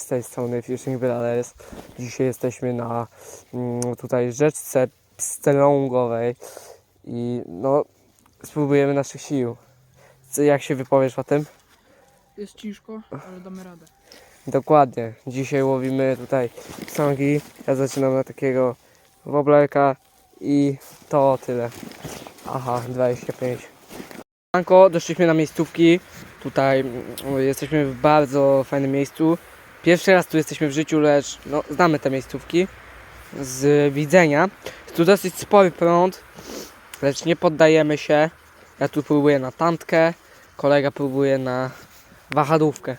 z tej strony Fishing Brothers. Dzisiaj jesteśmy na mm, tutaj rzeczce Pstelongowej i no spróbujemy naszych sił. Co, jak się wypowiesz o tym? Jest ciężko, ale damy radę. Dokładnie. Dzisiaj łowimy tutaj psągi. Ja zaczynam na takiego woblerka i to tyle. Aha, 25. Anko, doszliśmy na miejscówki. Tutaj mm, jesteśmy w bardzo fajnym miejscu. Pierwszy raz tu jesteśmy w życiu, lecz no, znamy te miejscówki z widzenia. Jest tu dosyć spory prąd, lecz nie poddajemy się. Ja tu próbuję na tantkę, kolega próbuje na wahadłówkę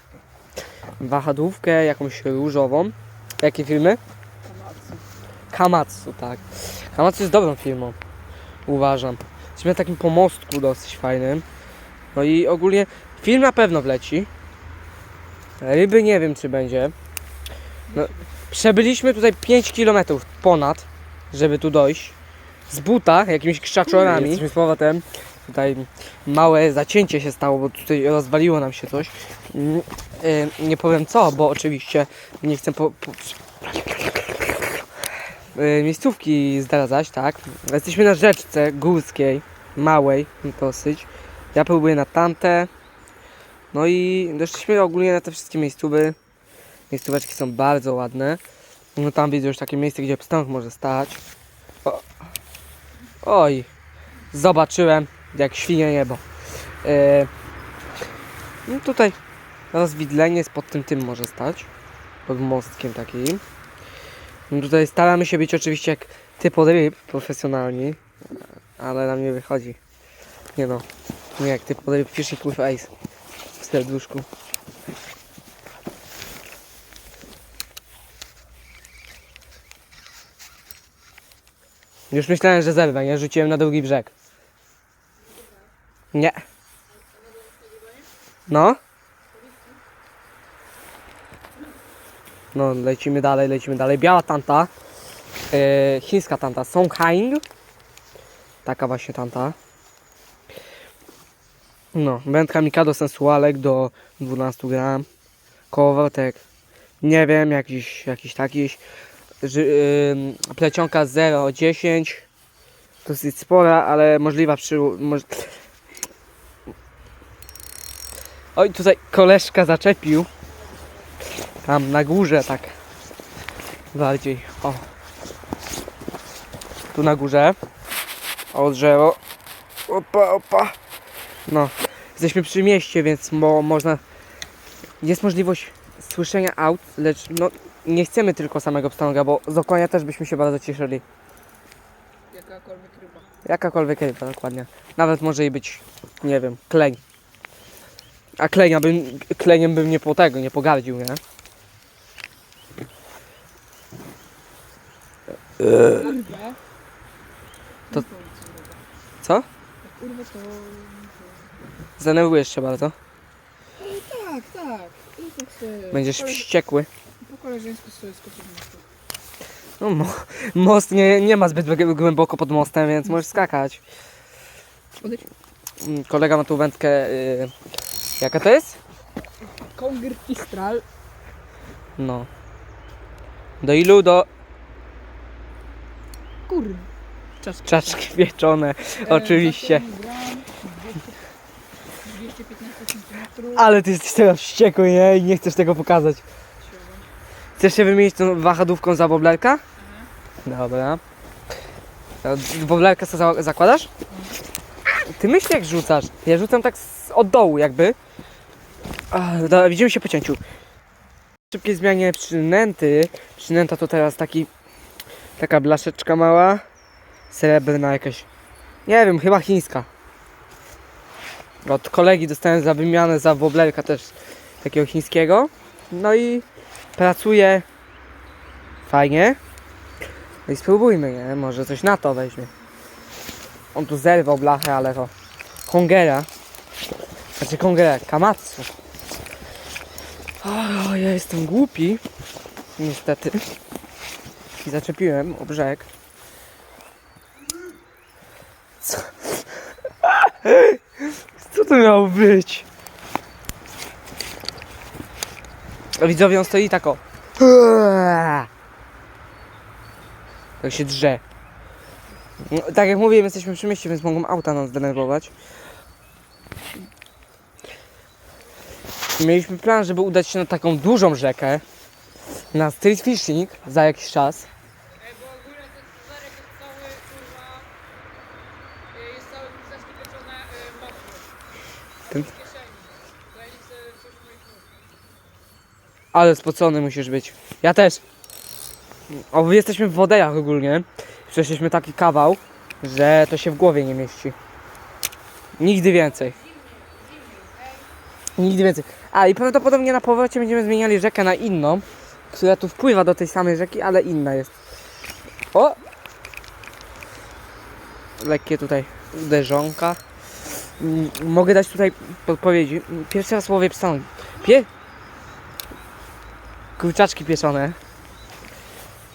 wahadłówkę, jakąś różową. Jakie filmy? Kamatsu, tak. Kamatsu jest dobrą filmą, uważam. Jesteśmy na takim pomostku dosyć fajnym. No i ogólnie film na pewno wleci. Ryby nie wiem, czy będzie. No, przebyliśmy tutaj 5 km ponad, żeby tu dojść. Z buta, jakimiś krzaczorami. Jesteśmy z powrotem. Tutaj małe zacięcie się stało, bo tutaj rozwaliło nam się coś. Mm, y, Nie powiem co, bo oczywiście nie chcę po, po, y, miejscówki zdradzać, tak? Jesteśmy na rzeczce górskiej, małej dosyć. Ja próbuję na tamte. No i doszliśmy ogólnie na te wszystkie miejscówy. Miejscóweczki są bardzo ładne. No tam widzę już takie miejsce, gdzie pstąg może stać. O. Oj, zobaczyłem jak świnie niebo. E, no tutaj rozwidlenie pod tym tym może stać. Pod mostkiem takim. No tutaj staramy się być oczywiście jak typ ryb profesjonalni, ale nam nie wychodzi. Nie no, nie jak typ ryb fishing with ace serduszku. Już myślałem, że zerwę, nie? Rzuciłem na drugi brzeg. Nie. No. No, lecimy dalej, lecimy dalej. Biała tanta. Yy, chińska tanta. Songhaing. Taka właśnie tanta. No, wędka Mikado Sensualek do 12 gram. Kołowrotek. Nie wiem, jakiś, jakiś takiś. Yy, plecionka 0,10. Dosyć spora, ale możliwa przy... Moż... Oj, tutaj koleżka zaczepił. Tam na górze, tak. Bardziej. O. Tu na górze. O drzewo. Opa, opa. No. Jesteśmy przy mieście, więc mo można... Jest możliwość słyszenia aut, lecz no nie chcemy tylko samego pstąga, bo z okonia też byśmy się bardzo cieszyli. Jakakolwiek ryba. Jakakolwiek ryba, dokładnie. Nawet może i być, nie wiem, kleń. A klenia bym, kleniem bym nie po tego, nie pogardził, nie? Urwę. To- co? Jak urwę, to... Zdenerwujesz się bardzo. Tak, tak. I tak sobie... Będziesz po, wściekły. po koleżeńsku sobie to. No, mo most nie, nie ma zbyt głę- głęboko pod mostem, więc możesz skakać. Mm, Kolega ma tu wędkę. y, jaka to jest? Konger Istral. No. Do ilu? Do Kurde. Czaski. czaczki pieczone. E, oczywiście. za 1 gram, Ale ty jesteś teraz wściekły, nie? I nie chcesz tego pokazać. Chcesz się wymienić tą wahadłówką za woblerka? Dobra. A Woblerkę sobie za zakładasz? Ty myśl jak rzucasz. Ja rzucam tak z, od dołu jakby. A, dobra, widzimy się po cięciu. W szybkiej zmianie przynęty. Przynęta to teraz taki... Taka blaszeczka mała. Srebrna jakaś. Nie wiem, chyba chińska. Od kolegi dostałem za wymianę za woblerka też takiego chińskiego. No i pracuje fajnie. No i spróbujmy, nie? Może coś na to weźmie. On tu zerwał blachę, ale to Kongera. Znaczy Kongera, Kamatsu. O, ja jestem głupi. Niestety. I zaczepiłem o brzeg. Co? Co to miało być? Widzowie on stoi tak o. Tak się drze. No, tak jak mówiłem, jesteśmy przy mieście, więc mogą auta nas zdenerwować. Mieliśmy plan, żeby udać się na taką dużą rzekę. Na street fishing za jakiś czas. Ej, bo ogólnie ten Cezarek jest cały, kurwa, y, jest cały kurzaczki pieczone y, mokry. A Ten- w kieszeni. Daj mi sobie coś moich nóg. Ale spocony musisz być. Ja też. O, jesteśmy w wodejach ogólnie. Przeszliśmy taki kawał, że to się w głowie nie mieści. Nigdy więcej. Nigdy więcej. A i prawdopodobnie na powrocie będziemy zmieniali rzekę na inną, która tu wpływa do tej samej rzeki, ale inna jest. O! Lekkie tutaj uderzonka. Mogę dać tutaj podpowiedzi. Pierwszy raz łowię pstąg. Pie... Kurczaczki pieczone.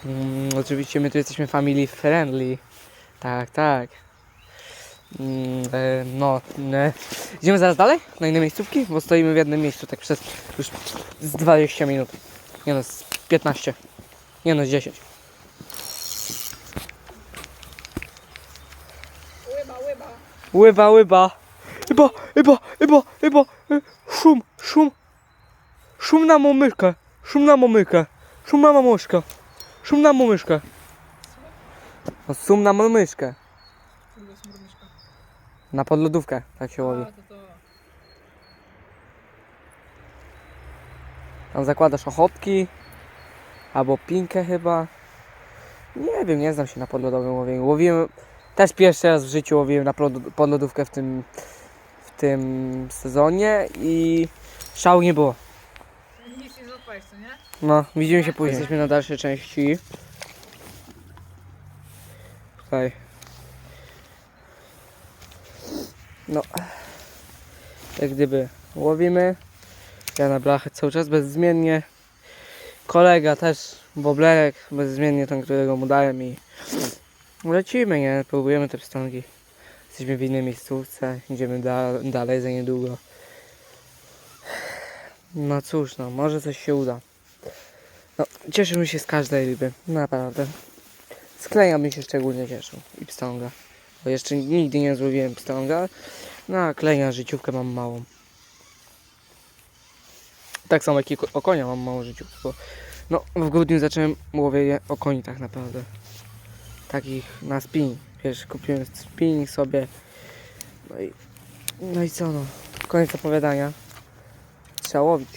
Mm, oczywiście my tu jesteśmy family friendly. Tak, tak. Mm, e, no, e, idziemy zaraz dalej? Na inne miejscówki? Bo stoimy w jednym miejscu tak przez już z 20 minut. Nie no, z 15. Nie no, z 10. Łyba, łyba. Łyba, łyba. Łyba, łyba, łyba. y, Szum, szum. Szum na momyszkę. Szum na momyszkę. Szum na mamuszkę. Szum na mamyszkę. No, szum na murmiszka? Na podlodówkę, tak się łowi. Tam zakładasz ochotki. Albo pinkę chyba. Nie wiem, nie znam się na podlodowym łowieniu. Łowiłem, też pierwszy raz w życiu łowiłem na podlodówkę w tym, tym sezonie i szału nie było. Nic nie co nie? No, widzimy się później. Jesteśmy na dalszej części. Tutaj. No. Jak gdyby łowimy. Ja na blachę cały czas bezwzmiennie. Kolega też, boblerek, bezwzmiennie ten, którego mu dałem i lecimy, nie? Próbujemy te pstągi. Jesteśmy w innej miejscówce, idziemy da dalej za niedługo. No cóż, no, może coś się uda. No, cieszymy się z każdej ryby, naprawdę. Sklejam się szczególnie cieszą i pstąga. Bo jeszcze nigdy nie złowiłem pstąga, no a kleja życiówkę mam małą. Tak samo jak i okonia mam małą życiówkę, bo no, w grudniu zacząłem łowienie okoni tak naprawdę. Takich na spinning. Wiesz, kupiłem spinning sobie. No i, no i co no, koniec opowiadania. Trzeba łowić.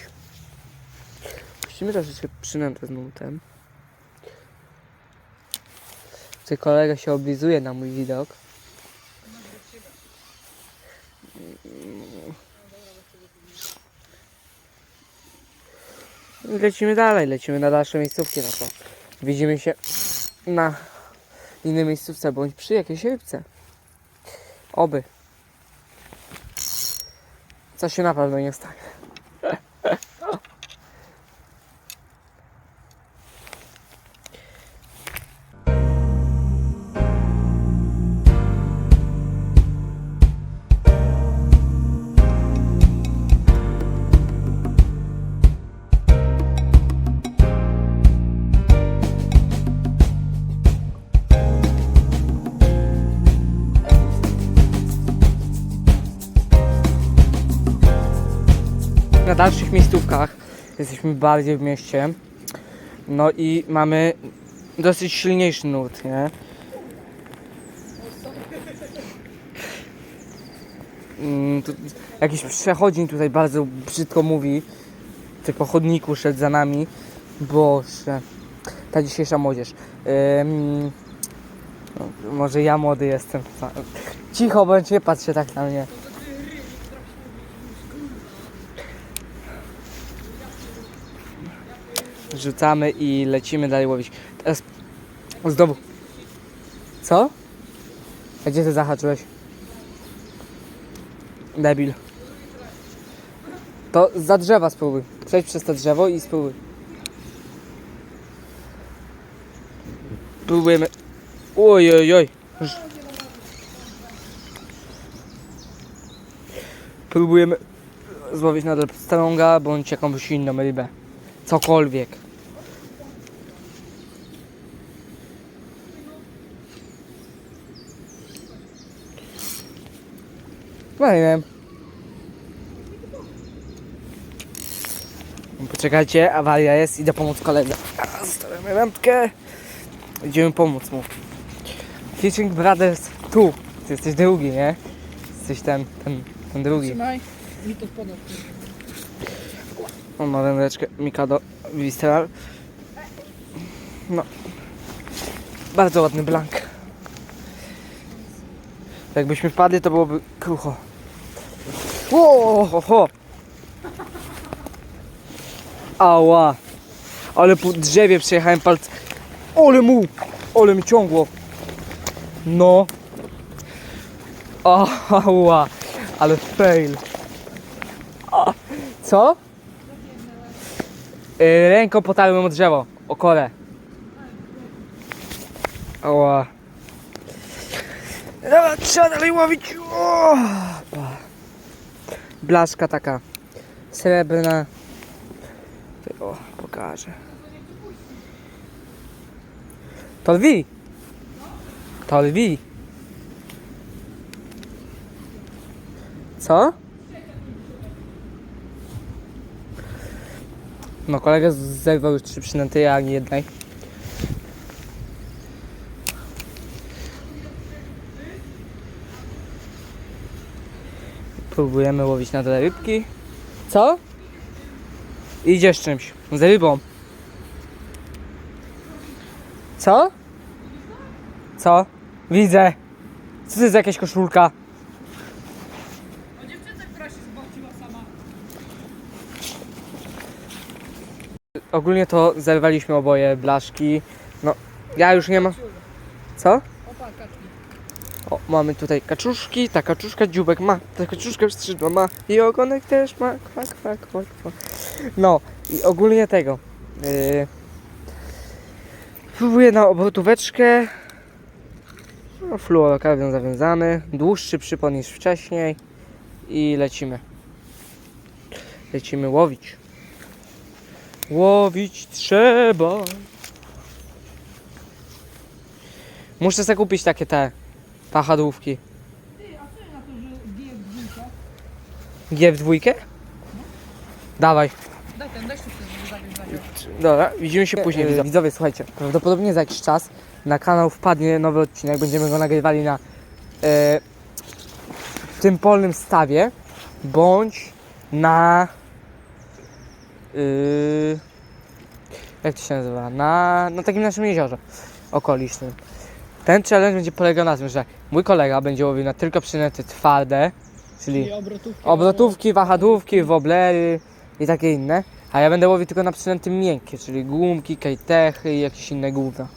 Puścimy troszeczkę przynętę z nutem. Czy kolega się oblizuje na mój widok? Lecimy dalej, lecimy na dalsze miejscówki, no to widzimy się na innej miejscówce, bądź przy jakiejś rybce. Oby. Co się na pewno nie stanie. Jesteśmy bardziej w mieście. No i mamy dosyć silniejszy nurt, nie? Mm, tu, jakiś przechodzień tutaj bardzo brzydko mówi. Ty po chodniku szedł za nami. Boże. Ta dzisiejsza młodzież. Ym, no, może ja młody jestem. Cicho bądź, nie patrz się tak na mnie. Rzucamy i lecimy dalej łowić. Teraz znowu. Co? A gdzie ty zahaczyłeś? Debil. To za drzewa spróbuj. Przejdź przez to drzewo i spróbuj. Próbujemy. Oj, oj, oj. Próbujemy złowić nadal pstrąga bądź jakąś inną rybę. cokolwiek. Wiem. Poczekajcie, awaria jest, idę pomóc koledze. A, Zostawiamy lampkę. Idziemy pomóc mu. Fishing Brothers tu. Ty jesteś drugi, nie? Jesteś ten, ten, ten drugi. Trzymaj. Mi to wpada. On ma wędeczkę Mikado Visceral. No. Bardzo ładny blank. Jakbyśmy wpadli, to byłoby krucho. Ło, ho, ho. Ała. Ale po drzewie przejechałem palc. Ole mu. Ole mi ciągło. No. Ała. Ale fail. A. Co? Y, Ręką potarłem o drzewo, o korę. Ała. Dobra, trzeba dalej łowić. O! Blaszka taka srebrna. O, pokażę. To lwi. To lwi. Co? No kolega zerwał już trzy przynęty, a ani jednej. Próbujemy łowić na te rybki. Co? Idziesz czymś. Z rybą. Co? Co? Widzę. Co to jest jakaś koszulka? Ogólnie to zerwaliśmy oboje blaszki. No, ja już nie mam. Co? Mamy tutaj kaczuszki, ta kaczuszka dziubek ma, ta kaczuszka skrzydła ma i ogonek też ma, kwa, kwa, kwa, kwa. No i ogólnie tego. Yy, próbuję na obrotóweczkę. No, fluorokardion zawiązany, dłuższy przypon niż wcześniej i lecimy. Lecimy łowić. Łowić trzeba. Muszę sobie kupić takie te Pachadłówki. G w dwójkę? Dawaj. Daj ten, daj żeby. Dobra, widzimy się później. Widzowie. widzowie, słuchajcie, prawdopodobnie za jakiś czas na kanał wpadnie nowy odcinek, będziemy go nagrywali na e, tym polnym stawie, bądź na yy, jak to się nazywa? Na, na takim naszym jeziorze okolicznym. Ten challenge będzie polegał na tym, że mój kolega będzie łowił na tylko przynęty twarde, czyli obrotówki. Obrotówki, wahadłówki, woblery i takie inne. A ja będę łowił tylko na przynęty miękkie, czyli gumki, kajtechy i jakieś inne gówna.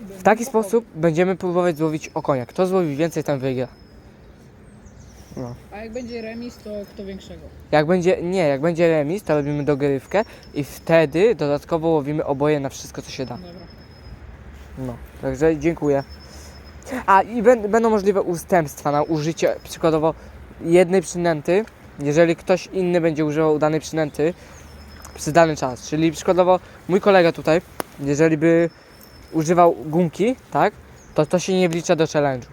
W taki sposób będziemy próbować złowić okonia. Kto złowi więcej, ten wygra. A jak będzie remis, to kto większego? Jak będzie, nie, jak będzie remis, to robimy dogrywkę i wtedy dodatkowo łowimy oboje na wszystko, co się da. Dobra. No, także dziękuję. A i bę- będą możliwe ustępstwa na użycie przykładowo jednej przynęty, jeżeli ktoś inny będzie używał danej przynęty przez dany czas. Czyli przykładowo mój kolega tutaj, jeżeli by używał gumki, tak, to to się nie wlicza do challenge'u.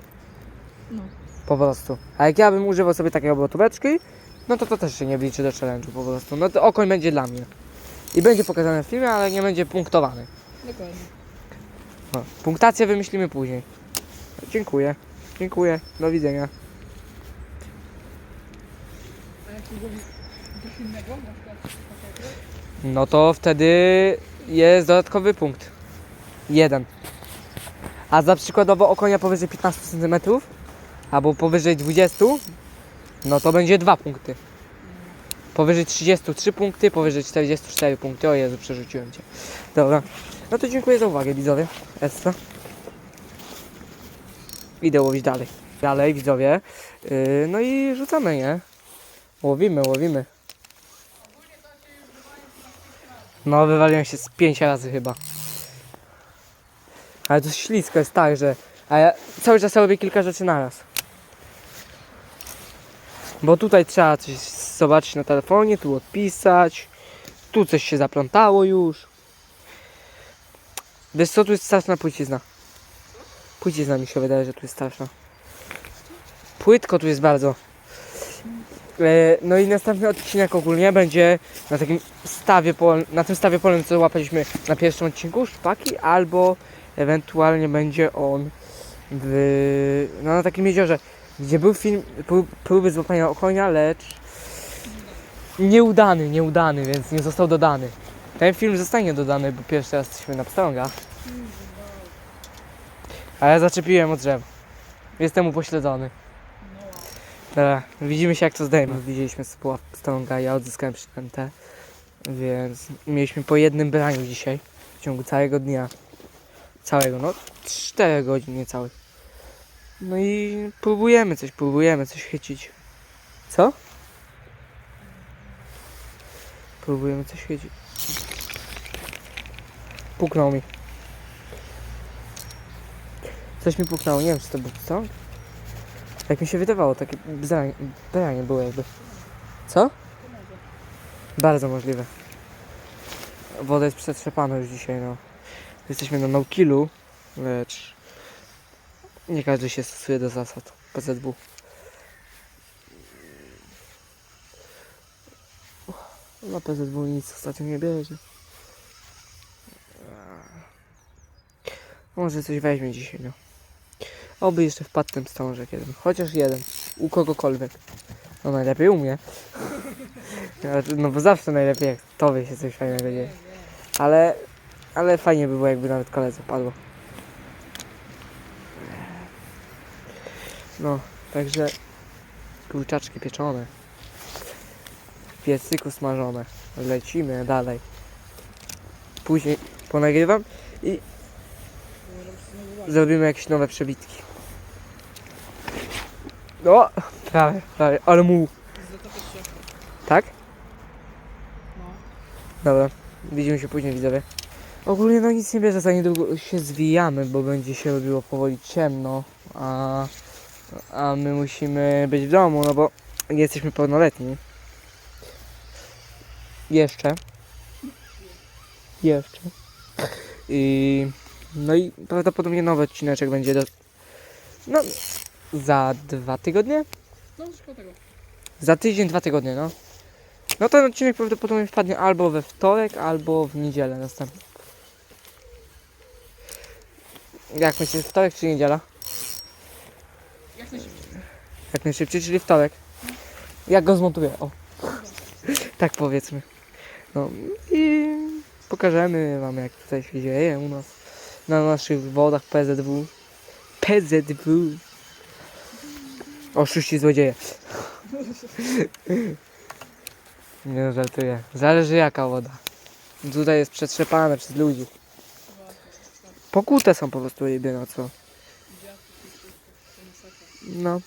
No. Po prostu. A jak ja bym używał sobie takiej obrotóweczki, no to to też się nie wliczy do challenge'u po prostu. No to okoń będzie dla mnie. I będzie pokazane w filmie, ale nie będzie punktowany. Dokładnie. No, punktację wymyślimy później. Dziękuję. Dziękuję. Do widzenia. No to wtedy jest dodatkowy punkt. Jeden. A za przykładowo okonia powyżej 15 cm albo powyżej 20, no to będzie dwa punkty. Powyżej 33 punkty, powyżej 44 punkty. O Jezu, przerzuciłem cię. Dobra. No to dziękuję za uwagę, widzowie. Essa. Idę łowić dalej. Dalej, widzowie. Yy, no i rzucamy, nie? Łowimy, łowimy. No, wywaliłem się z pięć razy chyba. Ale to ślisko jest tak, że... A ja cały czas robię kilka rzeczy naraz. Bo tutaj trzeba coś zobaczyć na telefonie, tu odpisać, tu coś się zaplątało już. Wiesz co, tu jest straszna płycizna. Płycizna mi się wydaje, że tu jest straszna. Płytko tu jest bardzo. E, No i następny odcinek ogólnie będzie na takim stawie polnym, na tym stawie polnym, co łapaliśmy na pierwszym odcinku, szpaki, albo ewentualnie będzie on w, no, na takim jeziorze, gdzie był film, pró- próby złapania konia, lecz nieudany, nieudany, więc nie został dodany. Ten film zostanie dodany, bo pierwszy raz jesteśmy na pstrągach. A ja zaczepiłem od drzewa. Jestem upośledzony. Dobra, widzimy się jak to zdejmę. Widzieliśmy spół pstrąga, ja odzyskałem przynętę. Więc mieliśmy po jednym braniu dzisiaj. W ciągu całego dnia. Całego, no 4 godzin niecałych. No i próbujemy coś, próbujemy coś chycić. Co? Próbujemy coś chycić. Puknął mi. Coś mi puknęło, nie wiem czy to był co? Jak mi się wydawało, takie branie, branie było jakby. Co? Bardzo możliwe. Woda jest przetrzepana już dzisiaj, no. Jesteśmy na Naukilu, lecz nie każdy się stosuje do zasad PZW. Na PZW nic ostatnio nie bierze. Może coś weźmie dzisiaj, no. Oby jeszcze wpadł ten stążek jeden. Chociaż jeden. U kogokolwiek. No najlepiej u mnie. No bo zawsze najlepiej jak tobie się coś fajnego dzieje. Ale, ale fajnie by było jakby nawet koledze padło. No, także kurczaczki pieczone. W piecyku smażone. Lecimy dalej. Później ponagrywam i zrobimy jakieś nowe przebitki. O! Prawie, prawie, ale mu. Tak? No. Dobra, widzimy się później widzowie. Ogólnie no nic nie bierze, za niedługo się zwijamy, bo będzie się robiło powoli ciemno, a, a my musimy być w domu, no bo nie jesteśmy pełnoletni. Jeszcze. Jeszcze. I no i prawdopodobnie nowy odcineczek będzie do... No, za dwa tygodnie? No, tego. Za tydzień, dwa tygodnie, no. No ten odcinek prawdopodobnie wpadnie albo we wtorek, albo w niedzielę następną. Jak myślisz, wtorek czy niedziela? Jak najszybciej. Jak najszybciej, czyli wtorek. Jak go zmontuję, o. tak powiedzmy. No i pokażemy wam jak tutaj się dzieje u nas. Na naszych wodach PZW. PZW. Oszuści złodzieje. Nie no, żartuję. Zależy jaka woda. Tutaj jest przetrzepane przez ludzi. Pokute są po prostu no co. No.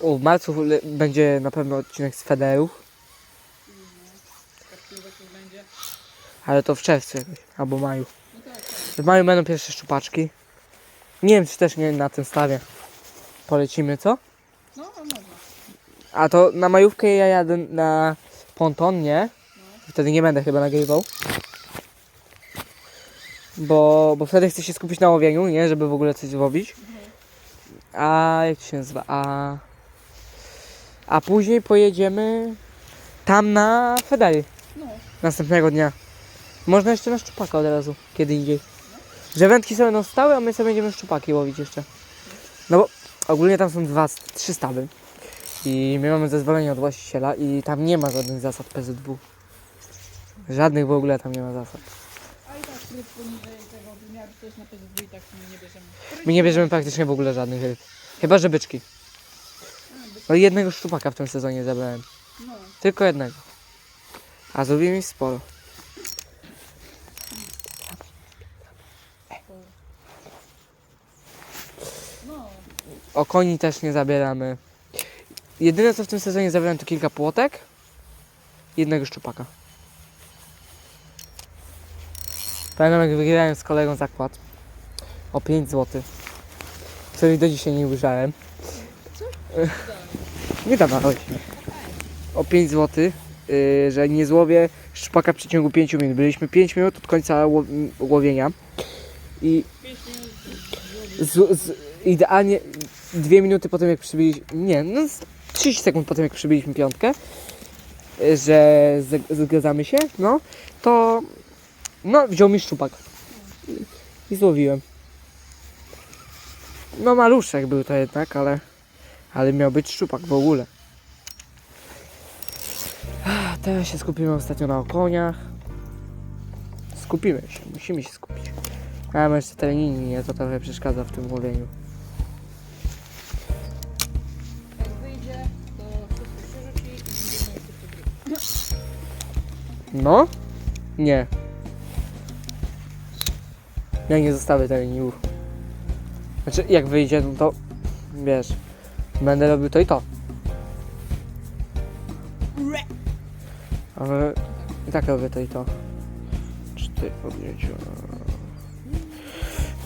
O, w marcu będzie na pewno odcinek z Federów, Kartówek już będzie. Ale to w czerwcu jakoś, albo maju. No. W maju będą pierwsze szczupaczki. Nie wiem, czy też nie na tym stawie. Polecimy, co? No, można. A to na majówkę ja jadę na ponton, nie? Wtedy nie będę chyba nagrywał. Bo, bo wtedy chcę się skupić na łowieniu, nie? Żeby w ogóle coś złowić. A jak się nazywa? A, a później pojedziemy tam na Federy No, następnego dnia. Można jeszcze na szczupaka od razu, kiedy indziej. Że wędki sobie będą stały, a my sobie będziemy szczupaki łowić jeszcze. No bo ogólnie tam są dwa, trzy stawy. I my mamy zezwolenie od właściciela i tam nie ma żadnych zasad PZW. Żadnych w ogóle tam nie ma zasad. a i tak ryb poniżej tego wymiaru to jest na PZW i tak my nie bierzemy. My nie bierzemy praktycznie w ogóle żadnych ryb. Chyba, że byczki. No i jednego szczupaka w tym sezonie zabrałem. No, Tylko jednego. A zrobimy ich sporo. O koni też nie zabieramy. Jedyne co w tym sezonie zabieram to kilka płotek jednego szczupaka. Pamiętam jak wygrałem z kolegą zakład o 5 zł, który do dzisiaj nie ujrzałem. Nie dawałeś. O 5 zł yy, że nie złowię szczupaka w przeciągu 5 minut. Byliśmy 5 minut od końca ło- łowienia i z, z, idealnie 2 minuty po tym jak przybyliśmy, nie, no z 30 sekund po tym jak przybyliśmy piątkę, yy, że zgadzamy się, no, to no wziął mi szczupak i, złowiłem. No maluszek był to jednak, ale, ale miał być szczupak w ogóle. Teraz się skupimy ostatnio na okoniach. Skupimy się, musimy się skupić. A jeszcze treningi, nie? To trochę przeszkadza w tym łowieniu. No? Nie. Ja nie zostawię treningów. Znaczy, jak wyjdzie, no to wiesz, będę robił to i to. Ale i tak robię to i to. Cztery podjęcia.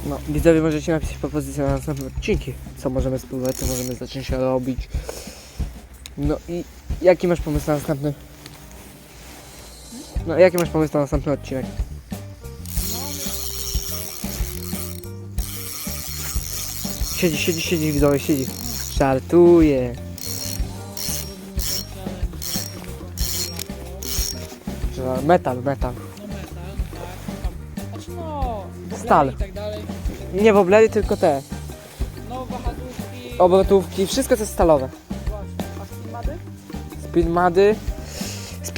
No, widzowie możecie napisać propozycje na następne odcinki. Co możemy spróbować, co możemy zacząć robić. No i jaki masz pomysł na następny? No, jaki masz pomysł na następny odcinek? Siedzi, siedzi, siedzi, widzowie, siedzi. Żartuje. Metal, metal. No metal, tak. Znaczy no, Stal. i tak dalej. Nie woblery, tylko te. No wahadłówki. Obrotówki, wszystko co jest stalowe. Właśnie. A filmady? Speedmady.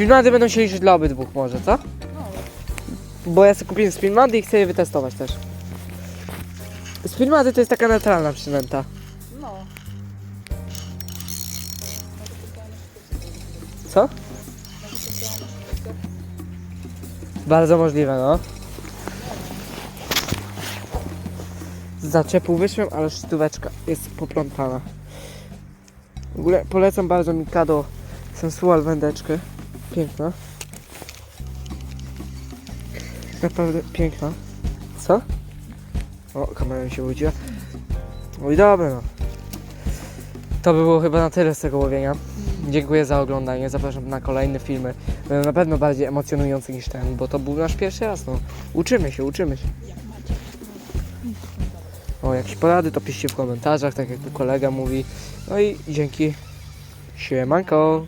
Speedmady będą się liczyć dla obydwu może, co? No, Bo ja sobie kupiłem speedmady i chcę je wytestować też. Speedmady to jest taka neutralna przynęta. no. Co? Bardzo możliwe, no. Zaczepu wyszłem, ale sztyweczka jest poplątana. W ogóle polecam bardzo Mikado Sensual wędeczkę. Piękna. Naprawdę piękna. Co? O, kamera mi się łudziła. Oj, dobra no. To by było chyba na tyle z tego łowienia. Dziękuję za oglądanie. Zapraszam na kolejne filmy. Będą na pewno bardziej emocjonujące niż ten, bo to był nasz pierwszy raz. No. Uczymy się, uczymy się. O, jakieś porady to piszcie w komentarzach, tak jak tu kolega mówi. No i dzięki. Siemanko.